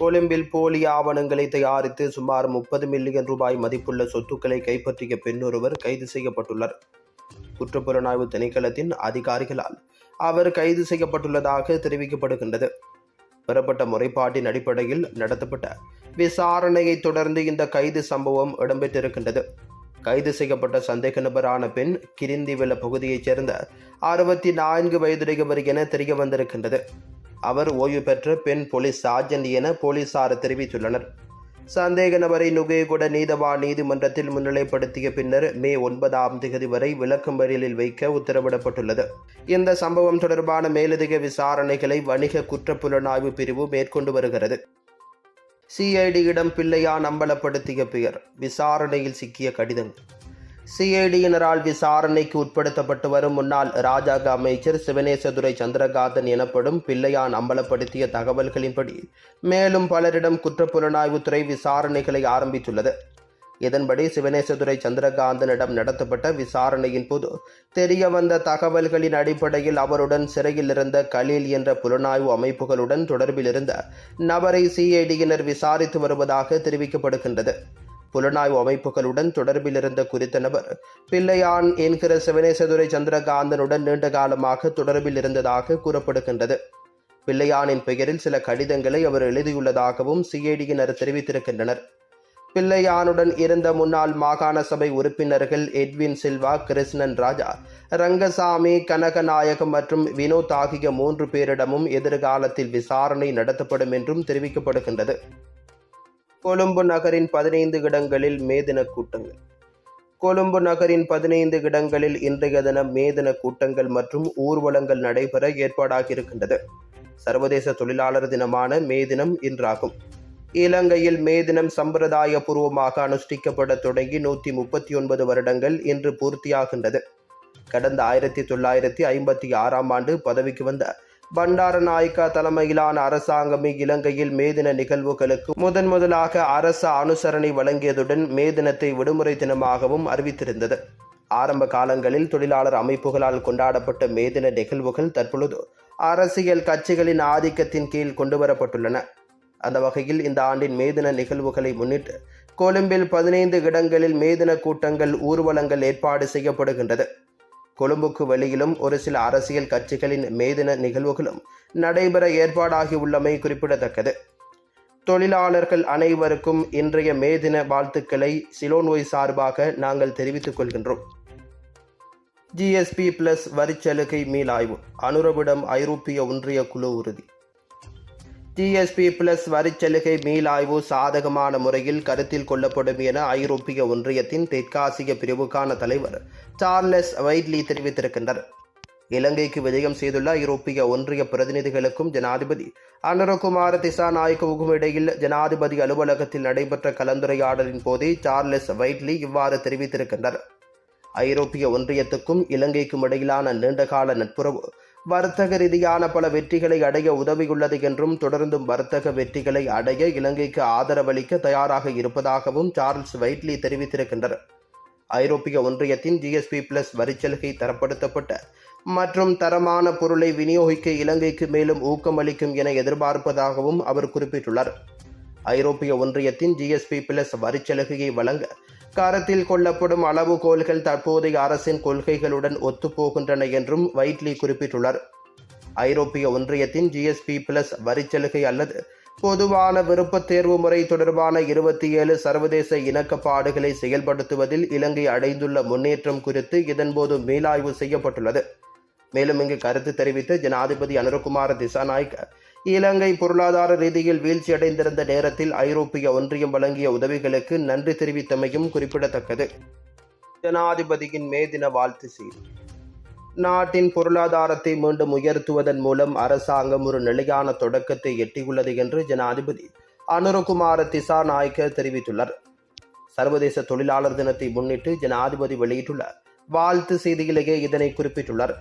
கொழும்பில் போலி ஆவணங்களை தயாரித்து சுமார் முப்பது மில்லியன் ரூபாய் மதிப்புள்ள சொத்துக்களை கைப்பற்றிய பெண்ணொருவர் கைது செய்யப்பட்டுள்ளார். குற்றப்புலனாய்வு திணைக்களத்தின் அதிகாரிகளால் அவர் கைது செய்யப்பட்டுள்ளதாக தெரிவிக்கப்படுகின்றது. பெறப்பட்ட முறைப்பாட்டின் அடிப்படையில் நடத்தப்பட்ட விசாரணையை தொடர்ந்து இந்த கைது சம்பவம் இடம்பெற்றிருக்கின்றது. கைது செய்யப்பட்ட சந்தேக நபரான பெண் கிரிந்திவெல பகுதியைச் சேர்ந்த அறுபத்தி நான்கு வயதுடையவர் என தெரிய வந்திருக்கின்றது அவர் ஓய்வு பெற்ற பெண் போலீஸ் சார்ஜென்ட் என போலீசார் தெரிவித்துள்ளனர். சந்தேக நபரை நுகேகுட நீதவான் நீதிமன்றத்தில் முன்னிலைப்படுத்திய பின்னர் மே ஒன்பதாம் தேதி வரை விளக்கமறியலில் வைக்க உத்தரவிடப்பட்டுள்ளது. இந்த சம்பவம் தொடர்பான மேலதிக விசாரணைகளை வணிக குற்றப்புலனாய்வு பிரிவு மேற்கொண்டு வருகிறது. சிஐடியிடம் பிள்ளையான் அம்பலப்படுத்திய பெயர். விசாரணையில் சிக்கிய கடிதங்கள். சிஐடியினரால் விசாரணைக்கு உட்படுத்தப்பட்டு வரும் முன்னாள் ராஜாங்க அமைச்சர் சிவனேசதுரை சந்திரகாந்தன் எனப்படும் பிள்ளையான் அம்பலப்படுத்திய தகவல்களின்படி மேலும் பலரிடம் குற்றப்புலனாய்வுத்துறை விசாரணைகளை ஆரம்பித்துள்ளது. இதன்படி சிவனேசதுரை சந்திரகாந்தனிடம் நடத்தப்பட்ட விசாரணையின் போது தெரிய வந்த தகவல்களின் அடிப்படையில் அவருடன் சிறையில் இருந்த கலீல் என்ற புலனாய்வு அமைப்புகளுடன் தொடர்பில் இருந்த நபரை சிஐடியினர் விசாரித்து வருவதாக தெரிவிக்கப்படுகின்றது. புலனாய்வு அமைப்புகளுடன் தொடர்பில் இருந்த குறித்த நபர் பிள்ளையான் என்கிற சிவனேசதுரை சந்திரகாந்தனுடன் நீண்ட காலமாக தொடர்பில் இருந்ததாக கூறப்படுகின்றது. பிள்ளையானின் பெயரில் சில கடிதங்களை அவர் எழுதியுள்ளதாகவும் சிஐடியினர் தெரிவித்திருக்கின்றனர். பிள்ளையானுடன் இருந்த முன்னாள் மாகாண சபை உறுப்பினர்கள் எட்வின் சில்வா கிருஷ்ணன் ராஜா ரங்கசாமி கனகநாயகம் மற்றும் வினோத் ஆகிய மூன்று பேரிடமும் எதிர்காலத்தில் விசாரணை நடத்தப்படும் என்றும் தெரிவிக்கப்படுகின்றது. கொழும்பு நகரின் பதினைந்து இடங்களில் மேதின கூட்டங்கள். கொழும்பு நகரின் பதினைந்து இடங்களில் இன்றைய தினம் மேதின கூட்டங்கள் மற்றும் ஊர்வலங்கள் நடைபெற ஏற்பாடாகியிருக்கின்றது. சர்வதேச தொழிலாளர் தினமான மே தினம் இன்றாகும். இலங்கையில் மே தினம் சம்பிரதாய பூர்வமாக அனுஷ்டிக்கப்பட தொடங்கி நூற்றி முப்பத்தி ஒன்பது வருடங்கள் இன்று பூர்த்தியாகின்றது. கடந்த ஆயிரத்தி தொள்ளாயிரத்தி ஐம்பத்தி ஆறாம் ஆண்டு பதவிக்கு வந்த பண்டார நாயக்கா தலைமையிலான அரசாங்கமே இலங்கையில் மேதின நிகழ்வுகளுக்கு முதன் முதலாக அரச அனுசரணை வழங்கியதுடன் மே தினத்தை விடுமுறை தினமாகவும் அறிவித்திருந்தது. ஆரம்ப காலங்களில் தொழிலாளர் அமைப்புகளால் கொண்டாடப்பட்ட மேதின நிகழ்வுகள் தற்பொழுது அரசியல் கட்சிகளின் ஆதிக்கத்தின் கீழ் கொண்டுவரப்பட்டுள்ளன. அந்த வகையில் இந்த ஆண்டின் மேதின நிகழ்வுகளை முன்னிட்டு கொழும்பில் பதினைந்து இடங்களில் மேதின கூட்டங்கள் ஊர்வலங்கள் ஏற்பாடு செய்யப்படுகின்றது. கொழும்புக்கு வெளியிலும் ஒரு சில அரசியல் கட்சிகளின் மேதின நிகழ்வுகளும் நடைபெற ஏற்பாடாகியுள்ளமை குறிப்பிடத்தக்கது. தொழிலாளர்கள் அனைவருக்கும் இன்றைய மேதின வாழ்த்துக்களை சிலோன்ஒய் சார்பாக நாங்கள் தெரிவித்துக் கொள்கின்றோம். ஜிஎஸ்பி பிளஸ் வரிச்சலுகை மீளாய்வு. அனுரவிடம் ஐரோப்பிய ஒன்றிய குழு உறுதி. ஜிஎஸ்பி பிளஸ் வரிச்சலுகை மீளாய்வு சாதகமான முறையில் கருத்தில் கொள்ளப்படும் என ஐரோப்பிய ஒன்றியத்தின் தெற்காசிய பிரிவுக்கான தலைவர் சார்லஸ் வைட்லி தெரிவித்திருக்கின்றனர் இலங்கைக்கு விஜயம் செய்துள்ள ஐரோப்பிய ஒன்றிய பிரதிநிதிகளுக்கும் ஜனாதிபதி அனுரகுமார திசாநாயக்கவுக்கும் இடையில் ஜனாதிபதி அலுவலகத்தில் நடைபெற்ற கலந்துரையாடலின் போதே சார்லஸ் வைட்லி இவ்வாறு தெரிவித்திருக்கின்றனர் ஐரோப்பிய ஒன்றியத்துக்கும் இலங்கைக்கும் இடையிலான நீண்டகால நட்புறவு வர்த்தக ரீதியான பல வெற்றிகளை அடைய உதவியுள்ளது என்றும் தொடர்ந்தும் வர்த்தக வெற்றிகளை அடைய இலங்கைக்கு ஆதரவளிக்க தயாராக இருப்பதாகவும் சார்ல்ஸ் வைட்லி தெரிவித்திருக்கின்றனர். ஐரோப்பிய ஒன்றியத்தின் ஜிஎஸ்பி பிளஸ் வரிச்சலுகை தரப்படுத்தப்பட்ட மற்றும் தரமான பொருளை விநியோகிக்க இலங்கைக்கு மேலும் ஊக்கமளிக்கும் என எதிர்பார்ப்பதாகவும் அவர் குறிப்பிட்டுள்ளார். ஐரோப்பிய ஒன்றியத்தின் ஜிஎஸ்பி பிளஸ் வரிச்சலுகையை வழங்க கருத்தில் கொள்ளப்படும் அளவுகோல்கள் தற்போதைய அரசின் கொள்கைகளுடன் ஒத்துப்போகின்றன என்றும் வைட்லி குறிப்பிட்டுள்ளார். ஐரோப்பிய ஒன்றியத்தின் ஜிஎஸ்பி பிளஸ் வரிச்சலுகை அல்லது பொதுவான விருப்பத் தேர்வு முறை தொடர்பான இருபத்தி ஏழு சர்வதேச இணக்கப்பாடுகளை செயல்படுத்துவதில் இலங்கை அடைந்துள்ள முன்னேற்றம் குறித்து இதன்போது மீளாய்வு செய்யப்பட்டுள்ளது. மேலும் இங்கு கருத்து தெரிவித்த ஜனாதிபதி அனுரகுமார திசாநாயக் இலங்கை பொருளாதார ரீதியில் வீழ்ச்சியடைந்திருந்த நேரத்தில் ஐரோப்பிய ஒன்றியம் வழங்கிய உதவிகளுக்கு நன்றி தெரிவித்தமையும் குறிப்பிடத்தக்கது. ஜனாதிபதியின் மே தின வாழ்த்து செய்தி. நாட்டின் பொருளாதாரத்தை மீண்டும் உயர்த்துவதன் மூலம் அரசாங்கம் ஒரு நிலையான தொடக்கத்தை எட்டியுள்ளது என்று ஜனாதிபதி அனுரகுமார திசா நாயக்க தெரிவித்துள்ளார். சர்வதேச தொழிலாளர் தினத்தை முன்னிட்டு ஜனாதிபதி வெளியிட்டுள்ள வாழ்த்து செய்தியிலேயே இதனை குறிப்பிட்டுள்ளார்.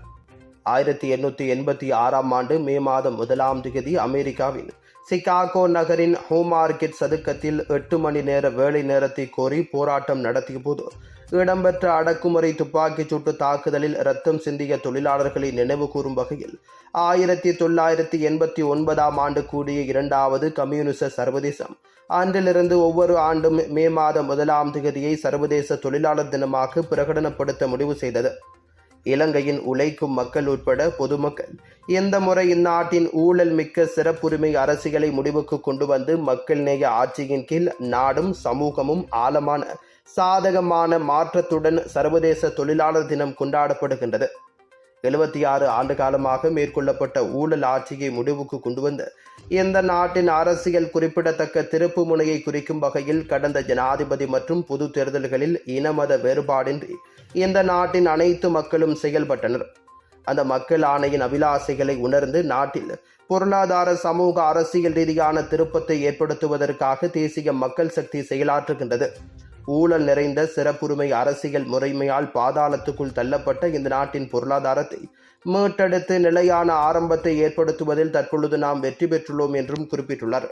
ஆயிரத்தி எண்ணூற்றி எண்பத்தி ஆறாம் ஆண்டு மே மாதம் முதலாம் திகதி அமெரிக்காவின் சிகாகோ நகரின் ஹோமார்கெட் சதுக்கத்தில் எட்டு மணி நேர வேலை நேரத்தை கோரி போராட்டம் நடத்திய போது இடம்பெற்ற அடக்குமுறை துப்பாக்கிச் சூட்டு தாக்குதலில் ரத்தம் சிந்திய தொழிலாளர்களை நினைவு கூறும் வகையில் ஆயிரத்தி தொள்ளாயிரத்தி எண்பத்தி ஒன்பதாம் ஆண்டு கூடிய இரண்டாவது கம்யூனிச சர்வதேசம். அன்றிலிருந்து ஒவ்வொரு ஆண்டும் மே மாதம் முதலாம் தேதியை சர்வதேச தொழிலாளர் தினமாக பிரகடனப்படுத்த முடிவு செய்தது. இலங்கையின் உழைக்கும் மக்கள் உட்பட பொதுமக்கள். இந்த முறை இந்நாட்டின் ஊழல் மிக்க சிறப்புரிமை அரசியலை முடிவுக்கு கொண்டு வந்து மக்கள் நேய ஆட்சியின் கீழ் நாடும் சமூகமும் ஆழமான சாதகமான மாற்றத்துடன் சர்வதேச தொழிலாளர் தினம் கொண்டாடப்படுகின்றது. எழுபத்தி ஆறு ஆண்டு காலமாக மேற்கொள்ளப்பட்ட ஊழல் ஆட்சியை முடிவுக்கு கொண்டு வந்த இந்த நாட்டின் அரசியல் குறிப்பிடத்தக்க திருப்பு முனையை குறிக்கும் வகையில் கடந்த ஜனாதிபதி மற்றும் பொது தேர்தல்களில் இனமத வேறுபாடின்றி இந்த நாட்டின் அனைத்து மக்களும் செயல்பட்டனர். அந்த மக்கள் ஆணையின் அபிலாசைகளை உணர்ந்து நாட்டில் பொருளாதார சமூக அரசியல் ரீதியான திருப்பத்தை ஏற்படுத்துவதற்காக தேசிய மக்கள் சக்தி செயலாற்றுகின்றது. ஊழல் நிறைந்த சிறப்புரிமை அரசியல் முறைமையால் பாதாளத்துக்குள் தள்ளப்பட்ட இந்த நாட்டின் பொருளாதாரத்தை மீட்டெடுத்து நிலையான ஆரம்பத்தை ஏற்படுத்துவதில் தற்பொழுது நாம் வெற்றி பெற்றுள்ளோம் என்றும் குறிப்பிட்டுள்ளார்.